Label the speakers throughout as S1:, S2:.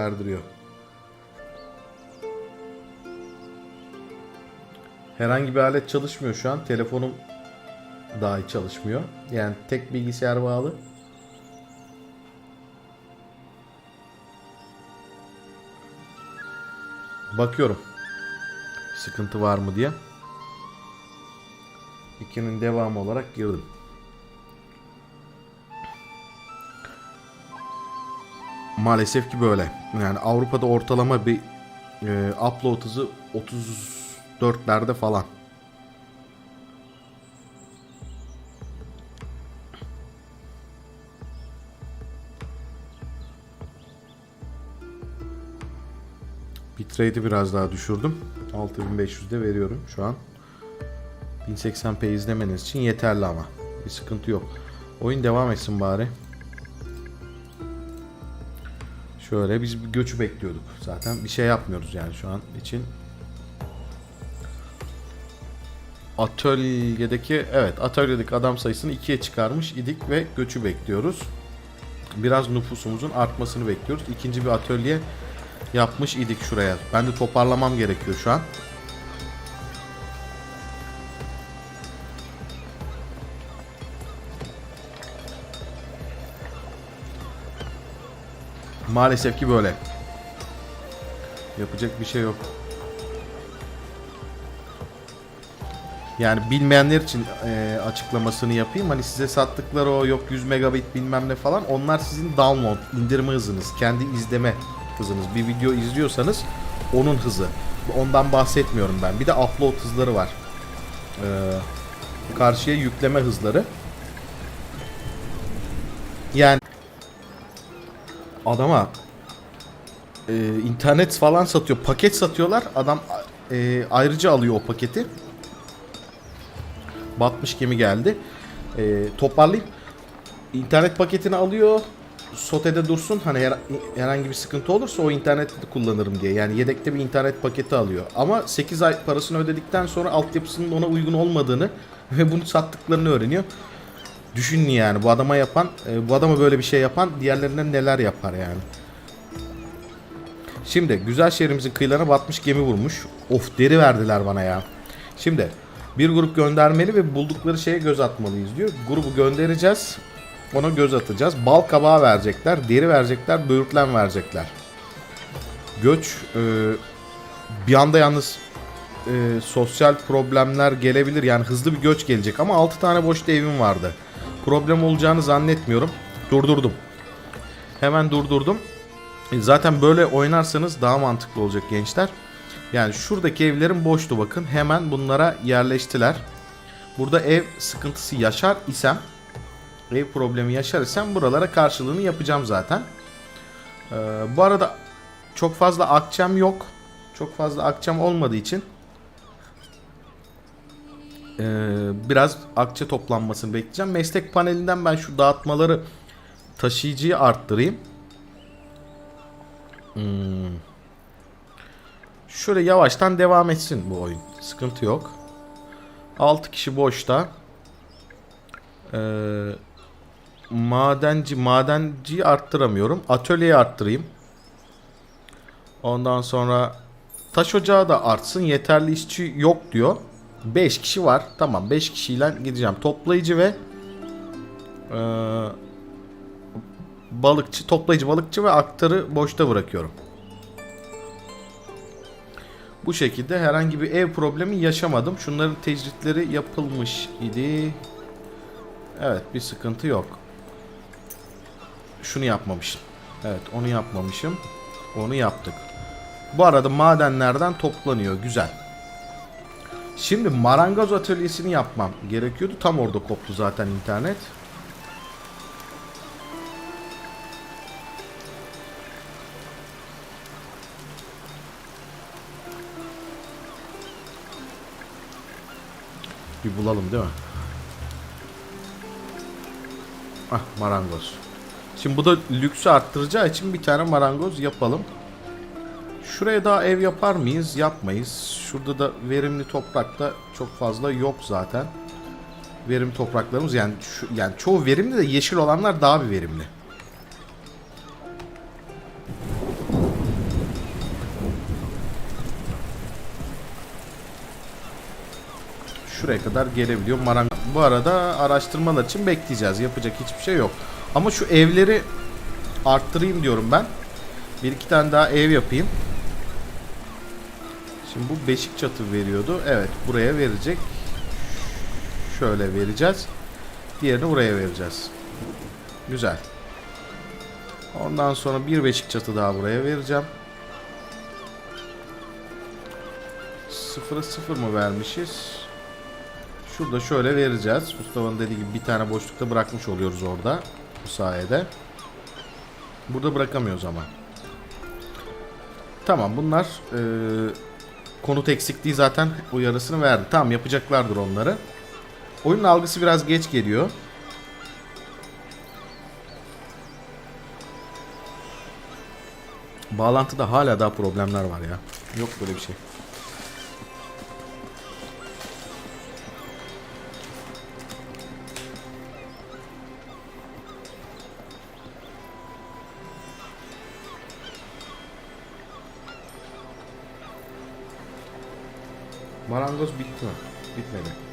S1: verdiriyor. Herhangi bir alet çalışmıyor şu an. Telefonum dahi çalışmıyor. Yani tek bilgisayar bağlı. Bakıyorum. Sıkıntı var mı diye. İkinin devamı olarak girdim. Maalesef ki böyle. Yani Avrupa'da ortalama bir e, upload hızı 34'lerde falan. Bitrate'i biraz daha düşürdüm. 6500'de veriyorum şu an. 1080p izlemeniz için yeterli ama. Bir sıkıntı yok. Oyun devam etsin bari. Şöyle biz bir göçü bekliyorduk. Zaten bir şey yapmıyoruz yani şu an için. Atölyedeki evet atölyedeki adam sayısını ikiye çıkarmış idik ve göçü bekliyoruz. Biraz nüfusumuzun artmasını bekliyoruz. İkinci bir atölye yapmış idik şuraya. Ben de toparlamam gerekiyor şu an. Maalesef ki böyle. Yapacak bir şey yok. Yani bilmeyenler için e, açıklamasını yapayım. Hani size sattıkları o yok 100 megabit bilmem ne falan. Onlar sizin download, indirme hızınız, kendi izleme hızınız. Bir video izliyorsanız onun hızı. Ondan bahsetmiyorum ben. Bir de upload hızları var. Ee, karşıya yükleme hızları. Yani adama e, internet falan satıyor. Paket satıyorlar. Adam e, ayrıca alıyor o paketi. Batmış gemi geldi. E, toparlayıp internet paketini alıyor. Sotede dursun. Hani her, herhangi bir sıkıntı olursa o interneti kullanırım diye. Yani yedekte bir internet paketi alıyor. Ama 8 ay parasını ödedikten sonra altyapısının ona uygun olmadığını ve bunu sattıklarını öğreniyor. Düşünün yani bu adama yapan, e, bu adama böyle bir şey yapan diğerlerinden neler yapar yani. Şimdi güzel şehrimizin kıyılarına batmış gemi vurmuş. Of deri verdiler bana ya. Şimdi bir grup göndermeli ve buldukları şeye göz atmalıyız diyor. Grubu göndereceğiz. Ona göz atacağız. Bal kabağı verecekler, deri verecekler, böğürtlen verecekler. Göç e, bir anda yalnız e, sosyal problemler gelebilir. Yani hızlı bir göç gelecek ama 6 tane boş evim vardı. Problem olacağını zannetmiyorum. Durdurdum. Hemen durdurdum. E, Zaten böyle oynarsanız daha mantıklı olacak gençler. Yani şuradaki evlerin boştu bakın. Hemen bunlara yerleştiler. Burada ev sıkıntısı yaşar isem ev problemi yaşar isem buralara karşılığını yapacağım zaten. Ee, bu arada çok fazla akçem yok. Çok fazla akçem olmadığı için ee, biraz akçe toplanmasını bekleyeceğim. Meslek panelinden ben şu dağıtmaları taşıyıcıyı arttırayım. Hmm. Şöyle yavaştan devam etsin bu oyun. Sıkıntı yok. 6 kişi boşta. Ee, madenci madenciyi arttıramıyorum. Atölyeyi arttırayım. Ondan sonra taş ocağı da artsın. Yeterli işçi yok diyor. 5 kişi var. Tamam 5 kişiyle gideceğim. Toplayıcı ve e, balıkçı, toplayıcı balıkçı ve aktarı boşta bırakıyorum. Bu şekilde herhangi bir ev problemi yaşamadım. Şunların tecritleri yapılmış idi. Evet bir sıkıntı yok. Şunu yapmamışım. Evet onu yapmamışım. Onu yaptık. Bu arada madenlerden toplanıyor. Güzel. Şimdi marangoz atölyesini yapmam gerekiyordu. Tam orada koptu zaten internet. Bir bulalım değil mi? Ah marangoz. Şimdi bu da lüksü arttıracağı için bir tane marangoz yapalım. Şuraya daha ev yapar mıyız? Yapmayız. Şurada da verimli toprak da çok fazla yok zaten. Verimli topraklarımız yani şu, yani çoğu verimli de yeşil olanlar daha bir verimli. Şuraya kadar gelebiliyor. Maram bu arada araştırmalar için bekleyeceğiz. Yapacak hiçbir şey yok. Ama şu evleri arttırayım diyorum ben. Bir iki tane daha ev yapayım. Şimdi bu beşik çatı veriyordu. Evet buraya verecek. Şöyle vereceğiz. Diğerini buraya vereceğiz. Güzel. Ondan sonra bir beşik çatı daha buraya vereceğim. Sıfıra sıfır mı vermişiz? Şurada şöyle vereceğiz. Mustafa'nın dediği gibi bir tane boşlukta bırakmış oluyoruz orada. Bu sayede. Burada bırakamıyoruz ama. Tamam bunlar eee konut eksikliği zaten uyarısını verdi. Tamam yapacaklardır onları. Oyunun algısı biraz geç geliyor. Bağlantıda hala daha problemler var ya. Yok böyle bir şey. Marangoz bitti mi? Bitmedi.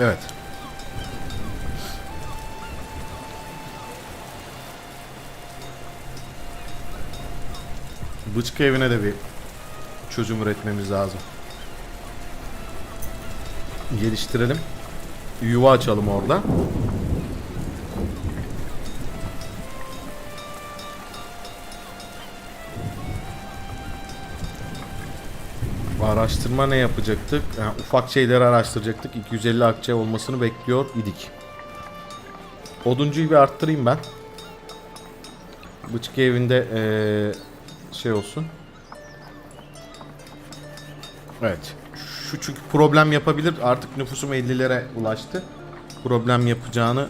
S1: Evet. Bıçkı evine de bir çözüm üretmemiz lazım. Geliştirelim. Yuva açalım orada. Araştırma ne yapacaktık? Yani ufak şeyleri araştıracaktık. 250 akçe olmasını bekliyor idik. Oduncuyu bir arttırayım ben. Bıçkı evinde eee, şey olsun. Evet. Şu çünkü problem yapabilir. Artık nüfusum 50'lere ulaştı. Problem yapacağını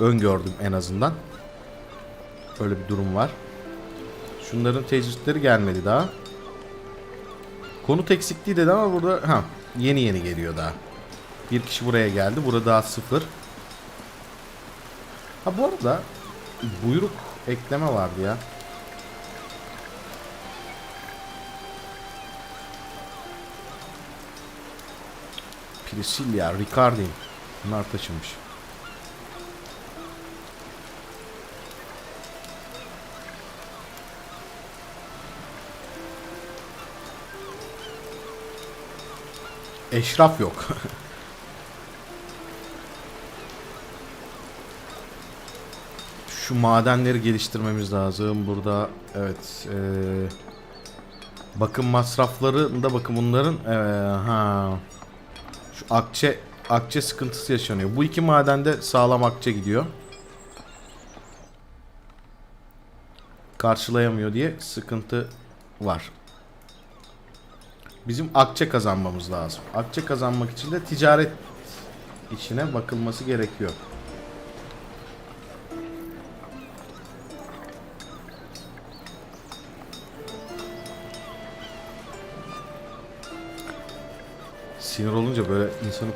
S1: öngördüm en azından. Öyle bir durum var. Şunların tecritleri gelmedi daha. Konut eksikliği dedi ama burada ha yeni yeni geliyor daha. Bir kişi buraya geldi. Burada daha sıfır. Ha bu arada buyruk ekleme vardı ya. Priscilla, Ricardin. Bunlar taşınmış. Eşraf yok. Şu madenleri geliştirmemiz lazım. Burada evet eee, bakım masraflarında bakın bunların eee, ha şu akçe akçe sıkıntısı yaşanıyor. Bu iki madende sağlam akçe gidiyor. Karşılayamıyor diye sıkıntı var. Bizim akçe kazanmamız lazım. Akçe kazanmak için de ticaret işine bakılması gerekiyor. Sinir olunca böyle insanı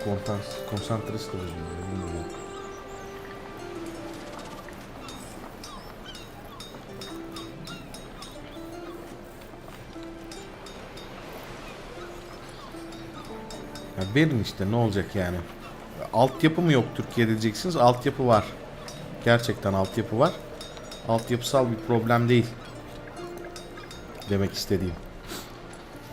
S1: konsantresi de. Ya verin işte ne olacak yani. Altyapı mı yok Türkiye'de diyeceksiniz. Altyapı var. Gerçekten altyapı var. Altyapısal bir problem değil. Demek istediğim.